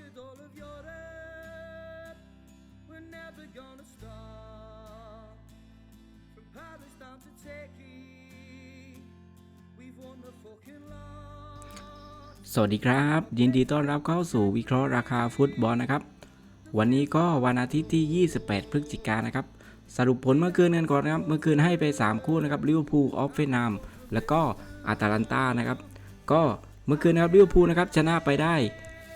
conquered all of Europe. We're never gonna stop. From Paris down to Turkey, we've won the fucking lot. สวัสดีครับ ยินดีต้อนรับเข้าสู่วิเคราะห์ราคาฟุตบอลนะครับ วันนี้ก็วันอาทิตย์ที่ 28 พฤศจิกายนนะครับ สรุปผลเมื่อคืนกันก่อนนะครับ เมื่อคืนให้ไป 3 คู่นะครับลิเวอร์พูลออฟเฟนามแล้วก็อาตาลันตานะครับ ก็เมื่อคืนนะครับลิเวอร์พูลนะครับชนะไปได้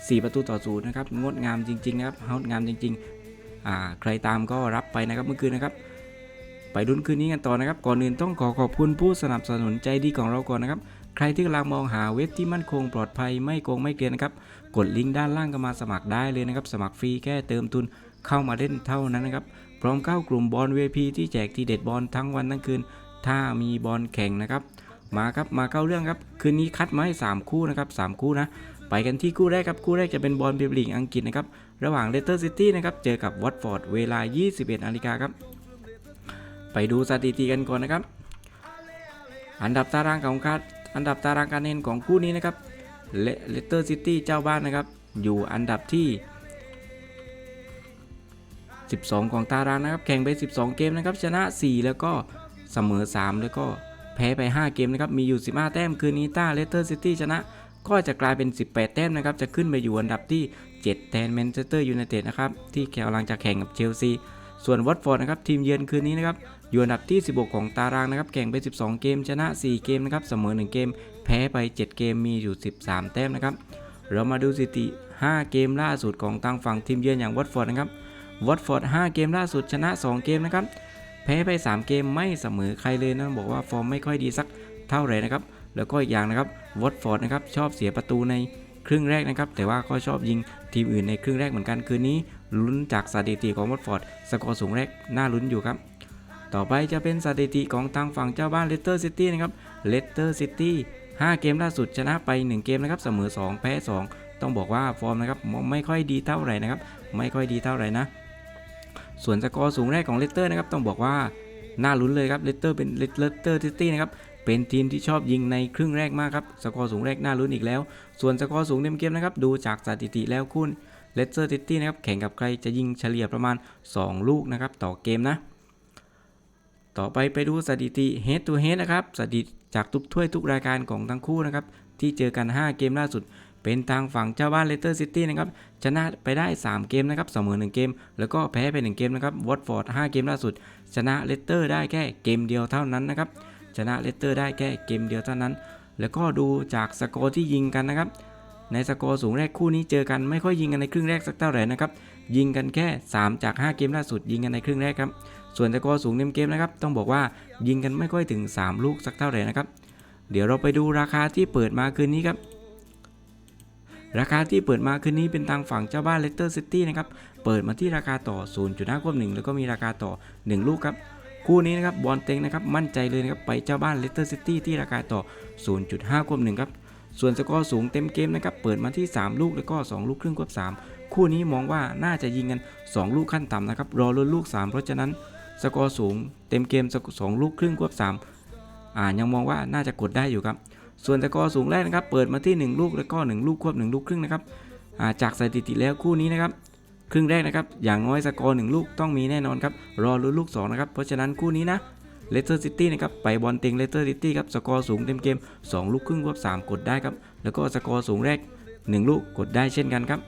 4 ประตูต่อศูนย์นะครับงดงามจริงๆนะครับงดงามจริงๆอ่าใครตามก็รับไปนะครับเมื่อคืนนะครับ ไปดุนคืนนี้กันต่อนะครับ ก่อนอื่นต้องขอขอบคุณผู้สนับสนุนใจดีของเราก่อนนะครับ ใครที่กำลังมองหาเว็บที่มั่นคงปลอดภัยไม่โกงไม่เกลียนนะครับกดลิงก์ด้านล่างก็มาสมัครได้เลยนะครับ สมัครฟรีแค่เติมทุนเข้ามาเล่นเท่านั้นนะครับพร้อมเข้ากลุ่มบอล VIP ที่แจกทีเด็ดบอลทั้งวันทั้งคืน ถ้ามีบอลแข่งนะครับ มาครับมาเข้าเรื่องครับ คืนนี้คัดมาให้3คู่นะครับ3คู่นะ ไปกันที่คู่แรกครับ คู่แรกจะเป็นบอลเมียร์ลีกอังกฤษนะครับ ระหว่างเลสเตอร์ซิตี้นะครับ เจอกับวอตฟอร์ดเวลา 21นาฬิกาครับ ไปดูสถิติกันก่อนนะครับ อันดับตารางของการอันดับตารางการเงินของคู่นี้นะครับเลสเตอร์ซิตี้เจ้าบ้านนะครับ อยู่อันดับที่ 12 ของตารางนะครับ แข่งไป 12 เกมนะครับ ชนะ 4 แล้วก็เสมอ 3 แล้วก็แพ้ไป 5 เกมนะครับ มีอยู่ 15 แต้ม คืนนี้ต้าเลสเตอร์ซิตี้ชนะ ก็จะกลายเป็น 18 แต้มนะครับ จะขึ้นไปอยู่อันดับที่ 7 แทนแมนเชสเตอร์ยูไนเต็ดนะครับ ที่กำลังจะแข่งกับเชลซี ส่วนวัตฟอร์ดนะครับ ทีมเยือนคืนนี้นะครับ อยู่อันดับที่ 16 ของตารางนะครับ แข่งไป 12 เกม ชนะ 4 เกมนะครับ เสมอ 1 เกม แพ้ไป 7 เกม มีอยู่ 13 แต้มนะครับ เรามาดูสถิติ 5 เกมล่าสุดของทางฝั่งทีมเยือนอย่างวัตฟอร์ดนะครับวัตฟอร์ด 5 เกมล่าสุด ชนะ 2 เกมนะครับ แพ้ไป 3 เกม ไม่เสมอใครเลยนะ บอกว่าฟอร์มไม่ค่อยดีสักเท่าไหร่นะครับ แล้วก็อีกอย่างนะครับวัตฟอร์ดนะครับชอบเสียประตูในครึ่งแรกนะครับ แต่ว่าก็ชอบยิงทีมอื่นในครึ่งแรกเหมือนกันคืนนี้ลุ้นจากสถิติของวัตฟอร์ดสกอร์สูงแรกน่าลุ้นอยู่ครับ ต่อไปจะเป็นสถิติของทางฝั่งเจ้าบ้านเลสเตอร์ซิตี้นะครับเลสเตอร์ซิตี้5เกมล่าสุดชนะไป 1 เกมนะครับเสมอ 2 แพ้ 2 ต้องบอกว่าฟอร์มนะครับไม่ค่อยดีเท่าไหร่นะครับ ไม่ค่อยดีเท่าไหร่นะ ส่วนสกอร์สูงแรกของเลสเตอร์นะครับต้องบอกว่าน่าลุ้นเลยครับเลสเตอร์เป็นเลสเตอร์ซิตี้นะครับ เป็นทีมที่ชอบยิงในครึ่งแรกมากครับสกอร์สูงแรกน่าลุ้นอีกแล้ว ส่วนสกอร์สูงเต็มเกมนะครับดูจากสถิติแล้วคุณเลสเตอร์ซิตี้นะครับแข่งกับใครจะยิงเฉลี่ยประมาณ 2 ลูกนะครับต่อเกมนะ ต่อไปไปดูสถิติ head to head นะครับสถิติจากทุกถ้วยทุกรายการของทั้งคู่นะครับที่เจอกัน 5 เกมล่าสุด เป็นทางฝั่งเจ้าบ้านเลสเตอร์ซิตี้นะครับชนะไปได้ 3 เกมนะครับเสมอ 1 เกม แล้วก็แพ้ไป 1 เกมนะครับวอตฟอร์ด5เกมล่าสุด ชนะเลสเตอร์ได้แค่เกมเดียวเท่านั้นนะครับ ชนะเลสเตอร์ได้แค่เกมเดียวเท่านั้น แล้วก็ดูจากสกอร์ที่ยิงกันนะครับ ในสกอร์สูงแรกคู่นี้เจอกันไม่ค่อยยิงกันในครึ่งแรกสักเท่าไหร่นะครับ ยิงกันแค่ 3 จาก 5 เกมล่าสุดยิงกันในครึ่งแรกครับ ส่วนสกอร์สูงเต็มเกมนะครับ ต้องบอกว่ายิงกันไม่ค่อยถึง 3 ลูกสักเท่าไหร่นะครับ เดี๋ยวเราไปดูราคาที่เปิดมาคืนนี้ครับราคาที่เปิดมาคืนนี้เป็นทางฝั่งเจ้าบ้านเลสเตอร์ซิตี้นะครับ เปิดมาที่ราคาต่อ 0.5ควบ1แล้วก็มีราคาต่อ 1 ลูกครับ คู่นี้นะครับบอลเต็งนะครับมั่นใจเลยนะครับไปเจ้าบ้านเลสเตอร์ซิตี้ที่ราคาต่อ 0.5ควบ1ครับส่วนสกอร์สูงเต็มเกมนะครับเปิดมาที่ 3 ลูกแล้วก็ 2 ลูกครึ่งควบ3คู่นี้มองว่าน่าจะยิงกัน 2 ลูกขั้นต่ำนะครับรอลุ้นลูก 3 เพราะฉะนั้นสกอร์สูงเต็มเกมสองลูกครึ่งควบ3อ่ายังมองว่าน่าจะกดได้อยู่ครับส่วนสกอร์สูงแรกนะครับเปิดมาที่ 1 ลูกแล้วก็ 1 ลูกควบ 1 ลูกครึ่งนะครับอ่าจากสถิติแล้วคู่นี้นะครับ ครึ่งแรกนะครับอย่างน้อยสกอร์1ลูกต้องมีแน่นอนครับรอลุ้นลูก2นะครับเพราะฉะนั้นคู่นี้นะเลสเตอร์ซิตี้นะครับไปบอลเต็งเลสเตอร์ซิตี้ครับสกอร์สูงเต็มเกม 2 ลูกครึ่งควบ 3 กดได้ครับแล้วก็สกอร์สูงแรก 1 ลูกกดได้เช่นกันครับ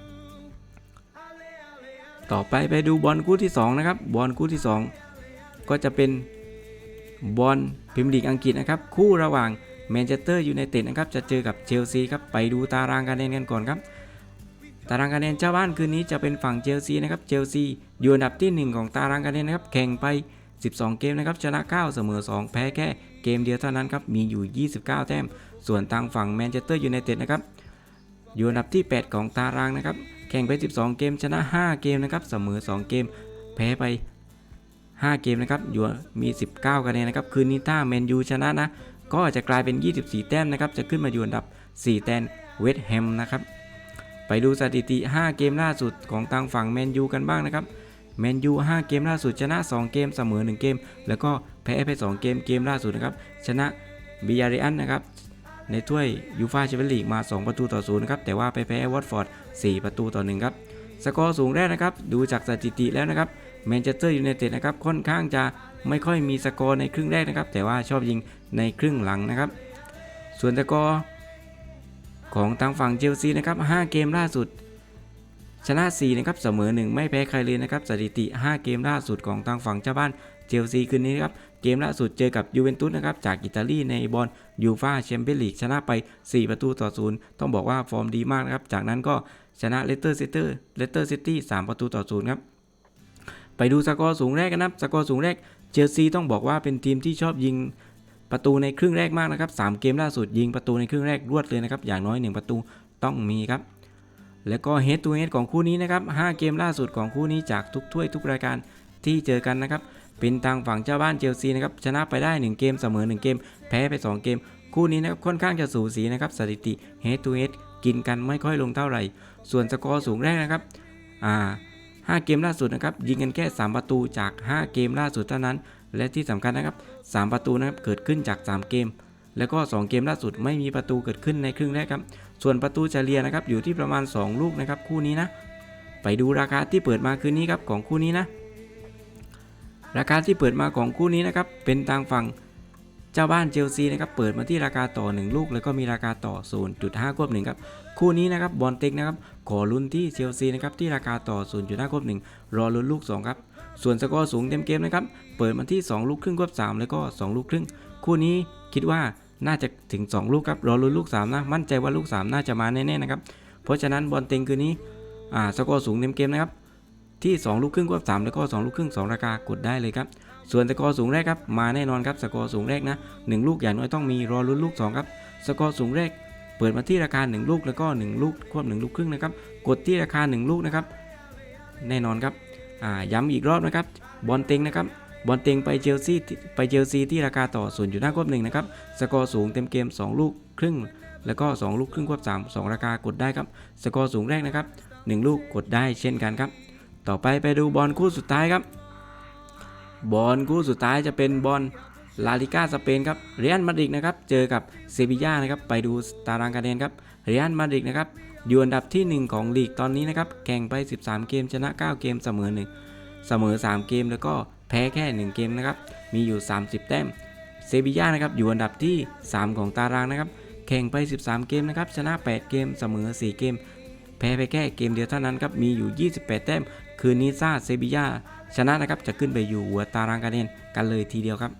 ต่อไปไปดูบอลคู่ที่2นะครับบอลคู่ที่ 2 ก็จะเป็นบอลพรีเมียร์ลีกอังกฤษนะครับคู่ระหว่างแมนเชสเตอร์ยูไนเต็ดนะครับจะเจอกับเชลซีครับไปดูตารางคะแนนกันก่อนครับ ตารางคะแนนเจ้าบ้านคืนนี้จะเป็นฝั่งเชลซีนะครับ เชลซีอยู่อันดับที่ 1 ของตารางคะแนนนะครับ แข่งไป 12 เกมนะครับ ชนะ 9 เสมอ 2 แพ้แค่เกมเดียวเท่านั้นครับ มีอยู่ 29 แต้ม ส่วนทางฝั่งแมนเชสเตอร์ยูไนเต็ดนะครับ อยู่อันดับที่ 8 ของตารางนะครับ แข่งไป 12 เกม ชนะ 5 เกมนะครับ เสมอ 2 เกม แพ้ไป 5 เกมนะครับ อยู่มี 19 คะแนนนะครับ คืนนี้ถ้าแมนยูชนะนะ ก็จะกลายเป็น 24 แต้มนะครับ จะขึ้นมาอยู่อันดับ 4 แต้มเวสต์แฮมนะครับ ไปดูสถิติ 5 เกมล่าสุดของทางฝั่งแมนยูกันบ้างนะครับแมนยู 5 เกมล่าสุดชนะ 2 เกมเสมอ 1 เกม แล้วก็แพ้ไป 2 เกมเกมล่าสุดนะครับ ชนะบิยาริอันนะครับ ในถ้วยยูฟาแชมเปี้ยนลีกมา 2 ประตูต่อศูนย์นะครับ แต่ว่าไปแพ้วอตฟอร์ด 4 ประตูต่อ 1 ครับ สกอร์สูงแรกนะครับ ดูจากสถิติแล้วนะครับแมนเชสเตอร์ยูไนเต็ดนะครับ ค่อนข้างจะไม่ค่อยมีสกอร์ในครึ่งแรกนะครับ แต่ว่าชอบยิงในครึ่งหลังนะครับ ส่วนสกอร์ ของทางฝั่งเชลซีนะครับ5เกมล่าสุด ชนะ4นะครับเสมอ 1 ไม่แพ้ใครเลยนะครับสถิติ 5 เกมล่าสุดของทางฝั่งเจ้าบ้านเชลซีคืนนี้นะครับเกมล่าสุดเจอกับยูเวนตุสนะครับจากอิตาลีในบอลยูฟาแชมเปี้ยนลีกชนะไป 4 ประตูต่อศูนย์ต้องบอกว่าฟอร์มดีมากนะครับจากนั้นก็ชนะเลสเตอร์ซิตี้เลสเตอร์ซิตี้3ประตูต่อศูนย์ครับไปดูสกอร์สูงแรกกันนะสกอร์สูงแรกเชลซีต้องบอกว่าเป็นทีมที่ชอบยิง ประตูในครึ่งแรกมากนะครับ 3 เกมล่าสุดยิงประตูในครึ่งแรกรวดเลยนะครับ อย่างน้อย 1 ประตูต้องมีครับ แล้วก็เฮดทูเฮดของคู่นี้นะครับ 5 เกมล่าสุดของคู่นี้จากทุกถ้วยทุกรายการที่เจอกันนะครับ เป็นทางฝั่งเจ้าบ้านเชลซีนะครับ ชนะไปได้ 1 เกมเสมอ 1 เกม แพ้ไป 2 เกม คู่นี้นะครับค่อนข้างจะสูสีนะครับสถิติเฮดทูเฮดกินกันไม่ค่อยลงเท่าไหร่ ส่วนสกอร์สูงแรกนะครับ อ่า5เกมล่าสุดนะครับยิงกันแค่ 3 ประตูจาก 5 เกมล่าสุดเท่านั้น และที่สำคัญนะครับ 3 ประตูนะครับเกิดขึ้นจาก 3 เกม แล้วก็ 2 เกมล่าสุดไม่มีประตูเกิดขึ้นในครึ่งแรกครับ ส่วนประตูเฉลี่ยนะครับอยู่ที่ประมาณ 2 ลูกนะครับคู่นี้นะ ไปดูราคาที่เปิดมาคืนนี้ครับของคู่นี้นะ ราคาที่เปิดมาของคู่นี้นะครับเป็นทางฝั่งเจ้าบ้านเชลซีนะครับเปิดมาที่ราคาต่อ 1 ลูก แล้วก็มีราคาต่อ 0.5ควบหนึ่งครับคู่นี้นะครับบอลเต็กนะครับขอลุ้นที่เชลซีนะครับที่ราคาต่อ 0.5ควบหนึ่งรอลุ้นลูก 2 ครับ ส่วนสกอร์สูงเต็มเกมนะครับ เปิดมาที่ 2 ลูกครึ่งควบ3 แล้วก็ 2 ลูกครึ่ง คู่นี้คิดว่าน่าจะถึง 2 ลูกครับ รอลุ้นลูก 3 นะ มั่นใจว่าลูก 3 น่าจะมาแน่ๆนะครับ เพราะฉะนั้นบอลเต็งคืนนี้อ่าสกอร์สูงเต็มเกมนะครับ ที่ 2 ลูกครึ่งควบ3 แล้วก็ 2 ลูกครึ่ง 2 ราคากดได้เลยครับ ส่วนสกอร์สูงแรกครับ มาแน่นอนครับสกอร์สูงแรกนะ 1 ลูกอย่างน้อยต้องมีรอลุ้นลูก 2 ครับ สกอร์สูงแรก เปิดมาที่ราคา 1 ลูกแล้วก็ 1 ลูกควบ1ลูกครึ่งนะครับ กดที่ราคา 1 ลูกนะครับ แน่นอนครับ ย้ำอีกรอบนะครับ บอลเต็งนะครับ บอลเต็งไปเชลซีไปเชลซีที่ราคาต่อ0.5ควบ1นะครับ สกอร์สูงเต็มเกม 2 ลูกครึ่ง แล้วก็ 2 ลูกครึ่งควบ3 2 ราคากดได้ครับ สกอร์สูงแรกนะครับ 1 ลูกกดได้เช่นกันครับ ต่อไปไปดูบอลคู่สุดท้ายครับ บอลคู่สุดท้ายจะเป็นบอลลาลิก้าสเปนครับเรอัลมาดริดนะครับ เจอกับเซบีย่านะครับ ไปดูตารางคะแนนครับ เรอัลมาดริดนะครับ อยู่อันดับที่ 1 ของลีกตอนนี้นะครับ แข่งไป 13 เกมชนะ 9 เกมเสมอ 1 เสมอ 3 เกมแล้วก็แพ้แค่ 1 เกมนะครับ มีอยู่ 30 แต้ม เซบีย่านะครับอยู่อันดับที่ 3 ของตารางนะครับ แข่งไป 13 เกมนะครับ ชนะ 8 เกม เสมอ 4 เกม แพ้ไปแค่เกมเดียวเท่านั้นครับ มีอยู่ 28 แต้ม คืนนี้ซาเซบีย่าชนะนะครับ จะขึ้นไปอยู่หัวตารางคะแนนกันเลยทีเดียวครับ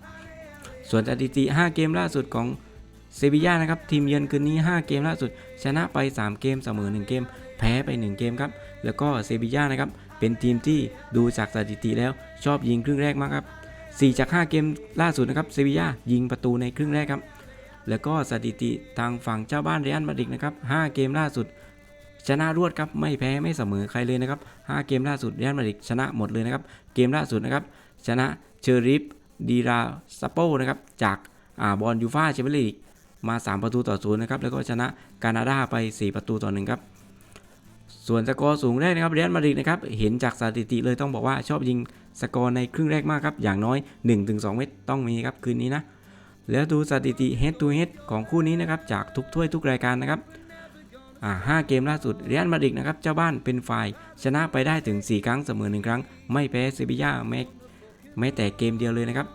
ส่วนสถิติ 5 เกมล่าสุดของ เซบีย่านะครับทีมเยือนคืนนี้ 5 เกมล่าสุด ชนะไป 3 เกมเสมอ 1 เกม แพ้ไป 1 เกมครับ แล้วก็เซบีย่านะครับเป็นทีมที่ดูจากสถิติแล้วชอบยิงครึ่งแรกมากครับ 4 จาก 5 เกมล่าสุดนะครับเซบีย่ายิงประตูในครึ่งแรกครับ แล้วก็สถิติทางฝั่งเจ้าบ้านเรอัลมาดริดนะครับ 5 เกมล่าสุด ชนะรวดครับไม่แพ้ไม่เสมอใครเลยนะครับ 5 เกมล่าสุดเรอัลมาดริดชนะหมดเลยนะครับเกมล่าสุดนะครับชนะเชอริฟดีราซาโปนะครับจากอ่าบอลยูฟาแชมเปี้ยนลีก มา 3 ประตูต่อศูนย์นะครับแล้วก็ชนะกานาดาไป 4 ประตูต่อหนึ่งครับส่วนสกอร์สูงแรกนะครับเรอัลมาดริดนะครับเห็นจากสถิติเลยต้องบอกว่าชอบยิงสกอร์ในครึ่งแรกมากครับอย่างน้อย 1-2 เม็ดต้องมีครับคืนนี้นะแล้วดูสถิติ head to head ของคู่นี้นะครับจากทุกถ้วยทุกรายการนะครับอ่า5เกมล่าสุดเรอัลมาดริดนะครับเจ้าบ้านเป็นฝ่ายชนะไปได้ถึง 4 ครั้งเสมอ 1 ครั้ง ไม่แพ้เซบีย่าแม้แม้แต่เกมเดียวเลยนะครับ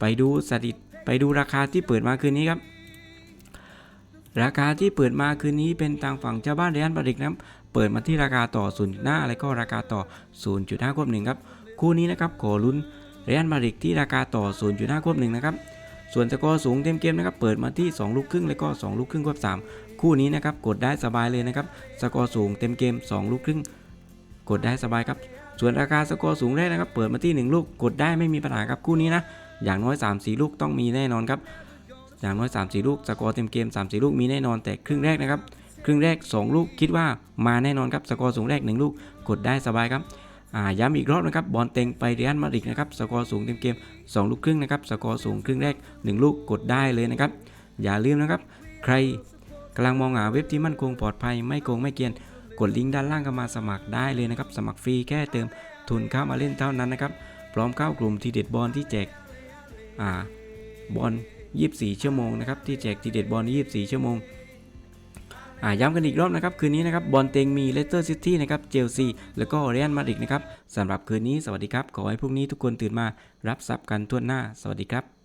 ไปดูสถิติไปดูราคาที่เปิดมาคืนนี้ครับ ราคาที่เปิดมาคืนนี้เป็นทางฝั่งเจ้าบ้านเรอัลมาดริดนะเปิดมาที่ราคาต่อ 0.5แล้วก็ราคาต่อ 0.5ควบหนึ่งครับคู่นี้นะครับขอลุ้นเรอัลมาดริดที่ราคาต่อ 0.5ควบหนึ่งนะครับส่วนสกอร์สูงเต็มเกมนะครับเปิดมาที่ 2 ลูกครึ่งแล้วก็ 2 ลูกครึ่งควบ3คู่นี้นะครับกดได้สบายเลยนะครับสกอร์สูงเต็มเกม 2 ลูกครึ่ง กดได้สบายครับส่วนราคาสกอร์สูงแรกนะครับเปิดมาที่ 1 ลูกกดได้ไม่มีปัญหาครับคู่นี้นะอย่างน้อย 3-4 ลูกต้องมีแน่นอนครับ อย่างน้อย 3-4 ลูกสกอร์เต็มเกม 3-4 ลูกมีแน่นอนแต่ครึ่งแรกนะครับ ครึ่งแรก 2 ลูกคิดว่ามาแน่นอนครับสกอร์สูงแรก 1 ลูกกดได้สบายครับย้ำอีกรอบนะครับบอลเต็งไปเรอัลมาดริดนะครับสกอร์สูงเต็มเกม 2 ลูกครึ่งนะครับสกอร์สูงครึ่งแรก 1 ลูกกดได้เลยนะครับ อย่าลืมนะครับ ใครกำลังมองหาเว็บที่มั่นคงปลอดภัยไม่โกงไม่เกียนกดลิงก์ด้านล่างเข้ามาสมัครได้เลยนะครับสมัครฟรีแค่เติมทุนเข้ามาเล่นเท่านั้นนะครับพร้อมเข้ากลุ่มทีเด็ดบอลที่แจกอ่าบอล 24 ชั่วโมงนะครับที่แจกทีเด็ดบอล24 ชั่วโมงอ่าย้ำกันอีกรอบนะครับ คืนนี้นะครับ บอลเต็งมีเลสเตอร์ซิตี้นะครับ เจลซี แล้วก็เรอัลมาดริดนะครับสำหรับคืนนี้สวัสดีครับ ขอให้พรุ่งนี้ทุกคนตื่นมารับทรัพย์กันทั่วหน้า สวัสดีครับ